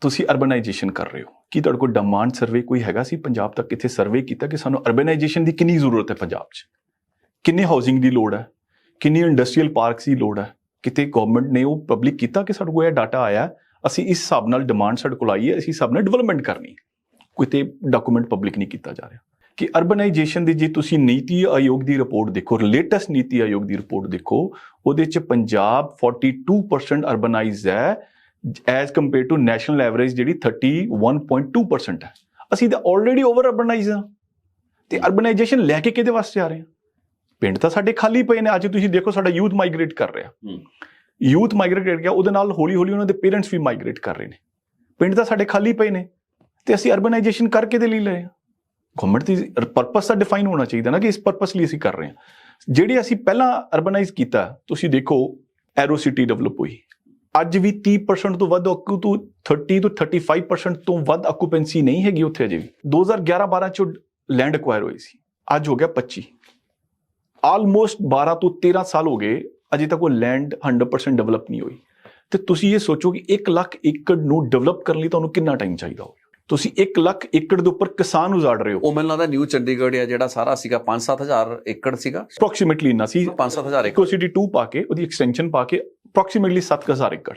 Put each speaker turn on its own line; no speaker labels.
ਤੁਸੀਂ ਅਰਬਨਾਈਜੇਸ਼ਨ ਕਰ ਰਹੇ ਹੋ। ਕੀ ਤੁਹਾਡੇ ਕੋਲ ਡਿਮਾਂਡ ਸਰਵੇ ਕੋਈ ਹੈਗਾ ਸੀ? ਪੰਜਾਬ ਤੱਕ ਕਿੱਥੇ ਸਰਵੇ ਕੀਤਾ ਕਿ ਸਾਨੂੰ ਅਰਬਨਾਈਜੇਸ਼ਨ ਦੀ ਕਿੰਨੀ ਜ਼ਰੂਰਤ ਹੈ ਪੰਜਾਬ 'ਚ? ਕਿੰਨੀ ਹਾਊਸਿੰਗ ਦੀ ਲੋੜ ਹੈ? ਕਿੰਨੀ ਇੰਡਸਟਰੀਅਲ ਪਾਰਕਸ ਦੀ ਲੋੜ ਹੈ? ਕਿਤੇ ਗਵਰਨਮੈਂਟ ਨੇ ਉਹ ਪਬਲਿਕ ਕੀਤਾ ਕਿ ਸਾਡੇ ਕੋਲ ਇਹ ਡਾਟਾ ਆਇਆ ਅਸੀਂ ਇਸ ਹਿਸਾਬ ਨਾਲ ਡਿਮਾਂਡ ਸਾਡੇ ਕੋਲ ਆਈ ਹੈ, ਅਸੀਂ ਹਿਸਾਬ ਨਾਲ ਡਿਵੈਲਪਮੈਂਟ ਕਰਨੀ ਕਿਤੇ ਡਾਕੂਮੈਂਟ ਪਬਲਿਕ ਨਹੀਂ ਕੀਤਾ ਜਾ ਰਿਹਾ। ਕਿ ਅਰਬਨਾਈਜੇਸ਼ਨ ਦੀ ਜੇ ਤੁਸੀਂ ਨੀਤੀ ਆਯੋਗ ਦੀ ਰਿਪੋਰਟ ਦੇਖੋ ਲੇਟੈਸਟ ਨੀਤੀ ਆਯੋਗ ਦੀ ਰਿਪੋਰਟ ਦੇਖੋ, ਉਹਦੇ ਚ ਪੰਜਾਬ 42% ਅਰਬਨਾਈਜ਼ ਹੈ as compare to national average ਜਿਹੜੀ 31.2% ਹੈ। ਅਸੀਂ ਤਾਂ ਆਲਰੇਡੀ ਓਵਰ ਅਰਬਨਾਈਜ਼ ਹਾਂ। ਤੇ ਅਰਬਨਾਈਜੇਸ਼ਨ ਲੈ ਕੇ ਕਿਹਦੇ ਵਾਸਤੇ ਆ ਰਹੇ ਹਾਂ? ਪਿੰਡ ਤਾਂ ਸਾਡੇ ਖਾਲੀ ਪਏ ਨੇ ਅੱਜ ਤੁਸੀਂ ਦੇਖੋ ਸਾਡਾ ਯੂਥ ਮਾਈਗ੍ਰੇਟ ਕਰ ਰਿਹਾ। ਯੂਥ ਮਾਈਗ੍ਰੇਟ ਕਰ ਗਿਆ ਉਹਦੇ ਨਾਲ ਹੌਲੀ ਹੌਲੀ ਉਹਨਾਂ ਦੇ ਪੇਰੈਂਟਸ ਵੀ ਮਾਈਗ੍ਰੇਟ ਕਰ ਰਹੇ ਨੇ। ਪਿੰਡ ਤਾਂ ਸਾਡੇ ਖਾਲੀ ਪਏ ਨੇ ਤੇ ਅਸੀਂ ਅਰਬਨਾਈਜੇਸ਼ਨ ਕਰਕੇ ਦੇ ਲਈ ਲਏ ਹਾਂ। ਗਵਰਨਮੈਂਟ ਦੀ ਪਰਪਸ ਤਾਂ ਡਿਫਾਈਨ ਹੋਣਾ ਚਾਹੀਦਾ ਨਾ ਕਿ ਇਸ ਪਰਪਸ ਲਈ ਅਸੀਂ ਕਰ ਰਹੇ ਹਾਂ। ਜਿਹੜੇ ਅਸੀਂ ਪਹਿਲਾਂ ਅਰਬਨਾਈਜ਼ ਕੀਤਾ ਤੁਸੀਂ ਦੇਖੋ ਐਰੋ ਸਿਟੀ ਡਿਵੈਲਪ ਹੋਈ। ਅੱਜ ਵੀ 30% ਤੋਂ ਵੱਧ ਆਕੂ ਤੋਂ 30 ਤੋਂ 35% ਤੋਂ ਵੱਧ ਆਕੂਪੈਂਸੀ ਨਹੀਂ ਹੈਗੀ ਉੱਥੇ ਅਜੇ ਵੀ। 2011-12 ਚ ਲੈਂਡ ਐਕਵਾਇਰ ਹੋਈ ਸੀ। ਅੱਜ ਹੋ ਗਿਆ 25 ਆਲਮੋਸਟ 12 ਤੋਂ 13 ਸਾਲ ਹੋ ਗਏ ਅਜੇ ਤੱਕ ਉਹ ਲੈਂਡ 100% ਡਿਵੈਲਪ ਨਹੀਂ ਹੋਈ। ਤੇ ਤੁਸੀਂ ਇਹ ਸੋਚੋ ਕਿ 1 ਲੱਖ ਏਕੜ ਨੂੰ ਡਿਵੈਲਪ ਕਰਨ ਲਈ ਤੁਹਾਨੂੰ ਕਿੰਨਾ ਟਾਈਮ ਚਾਹੀਦਾ ਹੋਵੇ? ਤੁਸੀਂ 1 ਲੱਖ ਏਕੜ ਦੇ ਉੱਪਰ ਕਿਸਾਨ ਉਜਾੜ ਰਹੇ ਹੋ।
ਉਹ ਮੈਨੂੰ ਲੱਗਦਾ ਨਿਊ ਚੰਡੀਗੜ੍ਹ ਆ ਜਿਹੜਾ ਸਾਰਾ ਸੀਗਾ 5-7000 ਏਕੜ ਸੀਗਾ।
ਅਪਰੋਕਸੀਮੇਟਲੀ ਨਾ ਸੀ।
5-7000 ਏਕੜ।
ਇਕੋ ਸਿਟੀ 2 ਪਾ ਕੇ ਉਹਦੀ ਐਕਸਟੈਂਸ਼ਨ ਪਾ ਕੇ ਅਪਰੋਕਸੀਮੇਟਲੀ 7000 ਏਕੜ।